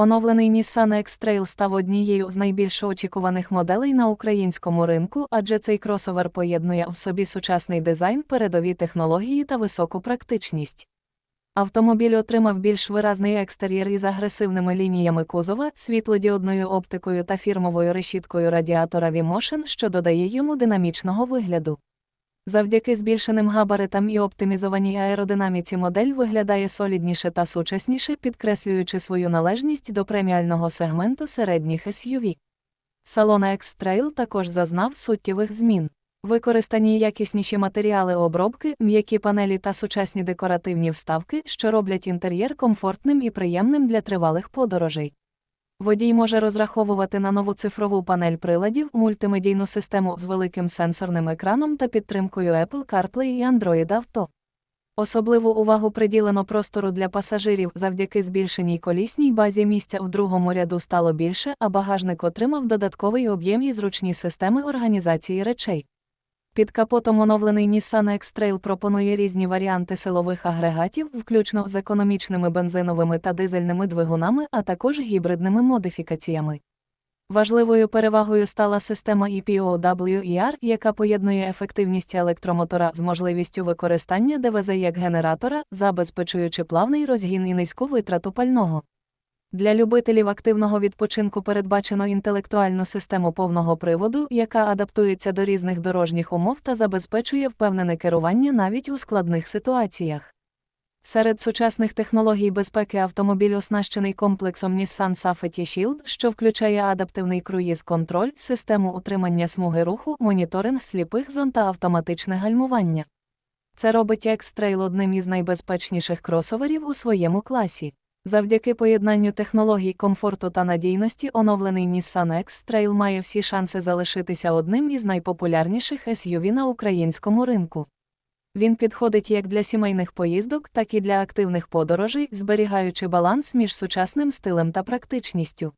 Оновлений Nissan X-Trail став однією з найбільш очікуваних моделей на українському ринку, адже цей кросовер поєднує в собі сучасний дизайн, передові технології та високу практичність. Автомобіль отримав більш виразний екстер'єр із агресивними лініями кузова, світлодіодною оптикою та фірмовою решіткою радіатора V-Motion, що додає йому динамічного вигляду. Завдяки збільшеним габаритам і оптимізованій аеродинаміці модель виглядає солідніше та сучасніше, підкреслюючи свою належність до преміального сегменту середніх SUV. Салон X-Trail також зазнав суттєвих змін. Використані якісніші матеріали обробки, м'які панелі та сучасні декоративні вставки, що роблять інтер'єр комфортним і приємним для тривалих подорожей. Водій може розраховувати на нову цифрову панель приладів, мультимедійну систему з великим сенсорним екраном та підтримкою Apple CarPlay і Android Auto. Особливу увагу приділено простору для пасажирів завдяки збільшеній колісній базі місця у другому ряду стало більше, а багажник отримав додатковий об'єм і зручні системи організації речей. Під капотом оновлений Nissan X-Trail пропонує різні варіанти силових агрегатів, включно з економічними бензиновими та дизельними двигунами, а також гібридними модифікаціями. Важливою перевагою стала система EPO-WER, яка поєднує ефективність електромотора з можливістю використання ДВЗ як генератора, забезпечуючи плавний розгін і низьку витрату пального. Для любителів активного відпочинку передбачено інтелектуальну систему повного приводу, яка адаптується до різних дорожніх умов та забезпечує впевнене керування навіть у складних ситуаціях. Серед сучасних технологій безпеки автомобіль оснащений комплексом Nissan Safety Shield, що включає адаптивний круїз-контроль, систему утримання смуги руху, моніторинг сліпих зон та автоматичне гальмування. Це робить X-Trail одним із найбезпечніших кросоверів у своєму класі. Завдяки поєднанню технологій комфорту та надійності оновлений Nissan X-Trail має всі шанси залишитися одним із найпопулярніших SUV на українському ринку. Він підходить як для сімейних поїздок, так і для активних подорожей, зберігаючи баланс між сучасним стилем та практичністю.